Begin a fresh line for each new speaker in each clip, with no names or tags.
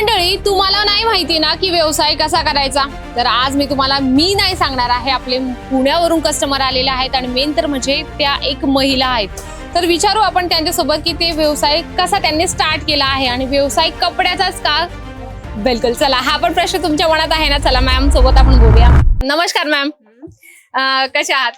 मंडळी तुम्हाला नाही माहिती ना की व्यवसाय कसा करायचा? तर आज मी तुम्हाला मी नाही सांगणार आहे. आपले पुण्यावरून कस्टमर आलेले आहेत आणि मेन तर म्हणजे त्या एक महिला आहेत. तर विचारू आपण त्यांच्यासोबत की ते व्यवसाय कसा त्यांनी स्टार्ट केला आहे आणि व्यवसाय कपड्याचाच का? बिलकुल चला. हा पण प्रश्न तुमच्या मनात आहे ना? चला मॅम सोबत आपण बोलूया. नमस्कार मॅम कशा आहात?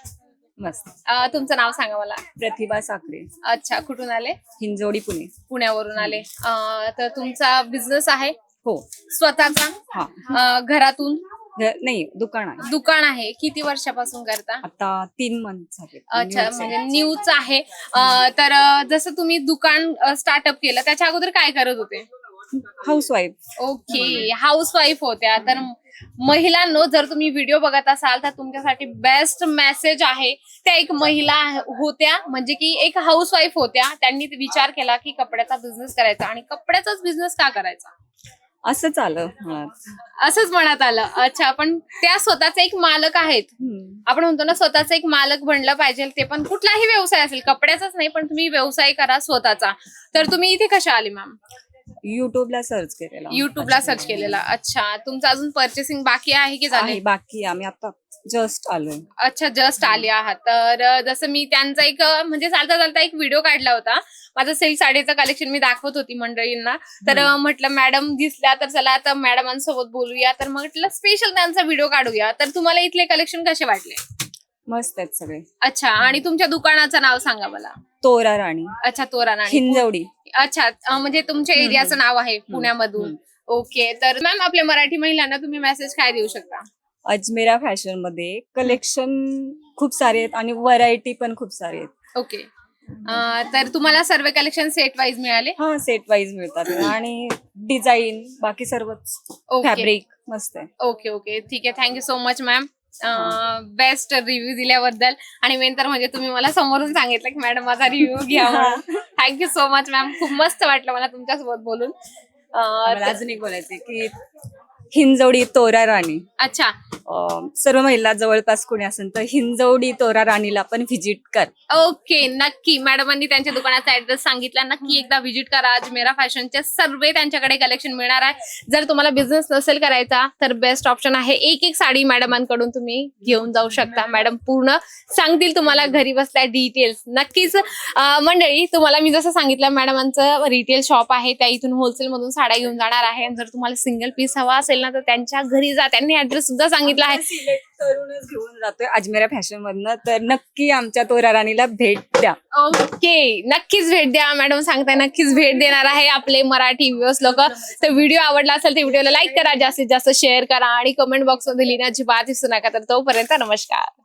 मस्त.
अं, तुमचं नाव सांगा मला.
प्रतिभा साखरे.
अच्छा कुठून आले?
हिंजवडी पुणे.
पुण्यावरून आले. अं, तर तुमचा बिझनेस आहे?
हो.
स्वतःचा?
हा.
अं, घरातून?
घ- नाही दुकान आहे.
दुकान आहे. किती वर्षापासून करता?
आता तीन मंथ झाले.
अच्छा म्हणजे. न्यूज आहे. अं, तर अं, जसं तुम्ही दुकान स्टार्टअप केलं त्याच्या अगोदर काय करत होते?
हाऊसवाईफ
ओके हाऊस वाईफ होत्या. तर महिलांनो जर तुम्ही व्हिडिओ बघत असाल तर तुमच्यासाठी बेस्ट मेसेज आहे त्या एक महिला होत्या. म्हणजे की एक हाऊस वाईफ होत्या. त्यांनी विचार केला की कपड्याचा बिझनेस करायचा आणि कपड्याचाच बिझनेस का करायचा?
असंच आलं
असंच मनात आलं. अच्छा पण त्या स्वतःचे एक मालक आहेत. आपण म्हणतो ना स्वतःचा एक मालक बनलं पाहिजे. ते पण कुठलाही व्यवसाय असेल कपड्याचाच नाही पण तुम्ही व्यवसाय करा स्वतःचा. तर तुम्ही इथे कशा आले मॅम
युट्यूबला सर्च केलेला.
युट्यूबला सर्च केलेला. अच्छा. तुमचं अजून परचेसिंग बाकी आहे की झाले?
आहे बाकी आम्ही आता जस्ट आलोय.
अच्छा जस्ट आले आहात. तर जसं मी त्यांचा एक म्हणजे चालता चालता एक व्हिडिओ काढला होता. माझं सिल्क साडीचं कलेक्शन मी दाखवत होती मंडळींना. तर म्हटलं मॅडम दिसल्या तर चला आता मॅडमांसोबत बोलूया. तर म्हटलं स्पेशल त्यांचा व्हिडिओ काढूया. तर तुम्हाला इथले कलेक्शन कसे वाटले?
मस्त आहेत सगळे.
अच्छा आणि तुमच्या दुकानाचं नाव सांगा मला.
तोरा राणी.
अच्छा तोरण आणि
हिंजवडी.
अच्छा अं, म्हणजे तुमच्या एरियाचं नाव आहे पुण्यामधून. ओके तर मॅम आपल्या मराठी महिलांना तुम्ही मेसेज काय देऊ शकता?
अजमेरा फॅशनमध्ये कलेक्शन खूप सारे आहेत आणि व्हरायटी पण खूप सारे आहेत.
ओके. अं, तर तुम्हाला सर्व कलेक्शन सेट वाईज मिळाले?
हा सेट वाईज मिळतात. आणि डिझाईन बाकी सर्वच
ओके.
फॅब्रिक मस्त आहे.
Okay okay. ठीक आहे. Thank you so much ma'am best review दिल्याबद्दल. आणि मेन तर म्हणजे तुम्ही मला समोरून सांगितलं की मॅडम माझा रिव्ह्यू घ्या थँक्यू सो मच मॅम खूप मस्त वाटलं मला तुमच्यासोबत बोलून.
अजून एक बोलायचे की हिंजवडी तोरा राणी.
अच्छा.
सर्व महिला जवळपास कोणी असेल तर हिंजवडी तोरा राणीला पण व्हिजिट कर.
ओके नक्की. मॅडमांनी त्यांच्या दुकानाचा ऍड्रेस सांगितला. नक्की एकदा व्हिजिट करा. अजमेरा फॅशनचे सर्व त्यांच्याकडे कलेक्शन मिळणार आहे. जर तुम्हाला बिझनेस नसेल करायचा तर बेस्ट ऑप्शन आहे एक एक साडी मॅडमांकडून तुम्ही घेऊन जाऊ शकता. मॅडम पूर्ण सांगतील तुम्हाला घरी बसल्या डिटेल्स नक्कीच मंडळी तुम्हाला मी जसं सांगितलं मॅडमांचं रिटेल शॉप आहे. त्या इथून होलसेल मधून साड्या घेऊन जाणार आहे. जर तुम्हाला सिंगल पीस हवा असेल ना तर त्यांच्या घरी जा. त्यांनी ऍड्रेस सुद्धा सांगितलं. आहे
सिलेक्ट करूनच घेऊन जातोय अजमेरा फॅशन मधनं तर नक्की आमच्या तोरा राणीला भेट द्या.
ओके. नक्कीच भेट द्या. मॅडम सांगताय नक्कीच भेट देणार आहे आपले मराठी व्ह्युअर्स लोक. तर व्हिडिओ आवडला असेल तर व्हिडिओला लाईक करा. जास्तीत जास्त शेअर करा आणि कमेंट बॉक्समध्ये लिहिण्याची बात विसरू नका. तर तोपर्यंत नमस्कार.